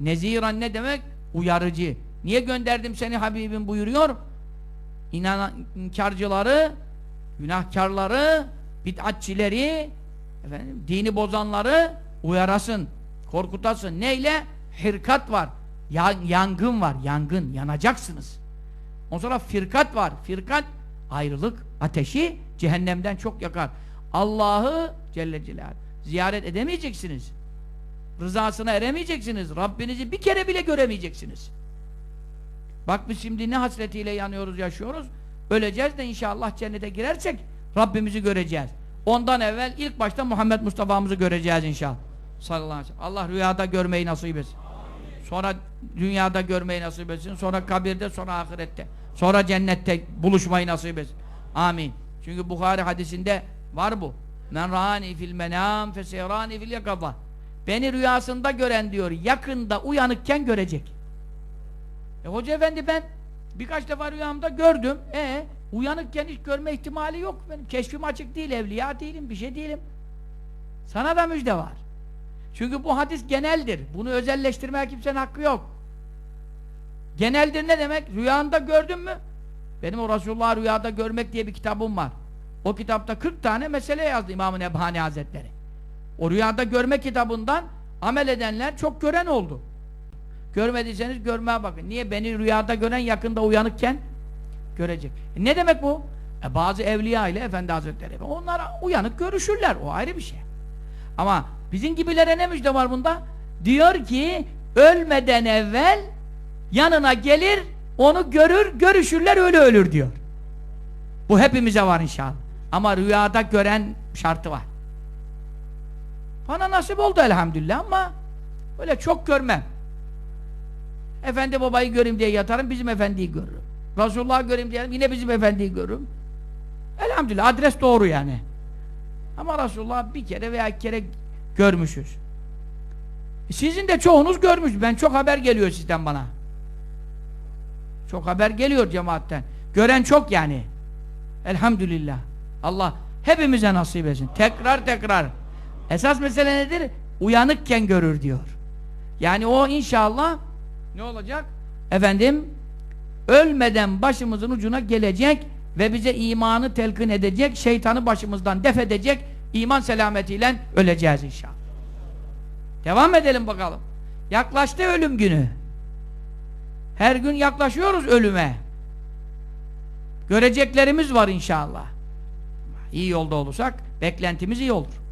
Neziran ne demek? Uyarıcı. Niye gönderdim seni Habibim buyuruyor? İnan inkarcıları, günahkarları, bid'atçileri, efendim, dini bozanları uyarasın, korkutasın. Neyle? Hirkat var. Ya- yangın var. Yangın. Yanacaksınız. Ondan sonra firkat var. Firkat ayrılık ateşi cehennemden çok yakar. Allah'ı Celle Celaluhu ziyaret edemeyeceksiniz. Rızasına eremeyeceksiniz. Rabbinizi bir kere bile göremeyeceksiniz. Bak biz şimdi ne hasretiyle yanıyoruz, yaşıyoruz. Öleceğiz de inşallah cennete girersek Rabbimizi göreceğiz. Ondan evvel ilk başta Muhammed Mustafa'mızı göreceğiz inşallah. Sallallahu. Allah rüyada görmeyi nasip etsin. Sonra dünyada görmeyi nasip etsin. Sonra kabirde, sonra ahirette. Sonra cennette buluşmayı nasip etsin. Amin. Çünkü Bukhari hadisinde var bu. Men rani fil menam feseyrani fil yakada. Beni rüyasında gören diyor, yakında uyanıkken görecek. E hoca efendi ben birkaç defa rüyamda gördüm. E uyanıkken hiç görme ihtimali yok benim. Keşfim açık değil, evliya değilim, bir şey değilim. Sana da müjde var. Çünkü bu hadis geneldir. Bunu özelleştirmeye kimsenin hakkı yok. Geneldir ne demek? Rüyanda gördün mü? Benim o Resulullah Rüyada Görmek diye bir kitabım var. O kitapta 40 tane mesele yazdı İmam-ı Nebhani Hazretleri. O rüyada görme kitabından amel edenler çok gören oldu. Görmediyseniz görmeye bakın. Niye? Beni rüyada gören yakında uyanıkken görecek. E ne demek bu? E bazı evliya ile Efendi Hazretleri. Onlar uyanık görüşürler. O ayrı bir şey. Ama bizim gibilere ne müjde var bunda? Diyor ki ölmeden evvel yanına gelir onu görür, görüşürler öyle ölür diyor. Bu hepimize var inşallah. Ama rüyada gören şartı var. Bana nasip oldu elhamdülillah ama öyle çok görmem. Efendi babayı göreyim diye yatarım, bizim efendiyi görürüm. Resulullah'ı göreyim diye yine bizim efendiyi görürüm. Elhamdülillah adres doğru yani. Ama Resulullah bir kere veya iki kere görmüşüz. E Sizin de çoğunuz görmüş. Ben çok haber geliyor sizden bana. Çok haber geliyor cemaatten. Gören çok yani. Elhamdülillah. Allah hepimize nasip etsin. Tekrar tekrar. Esas mesele nedir? Uyanıkken görür diyor. Yani o inşallah ne olacak? Efendim ölmeden başımızın ucuna gelecek ve bize imanı telkin edecek, şeytanı başımızdan def edecek, iman selametiyle öleceğiz inşallah. Devam edelim bakalım. Yaklaştı ölüm günü. Her gün yaklaşıyoruz ölüme. Göreceklerimiz var inşallah. İyi yolda olursak beklentimiz iyi olur.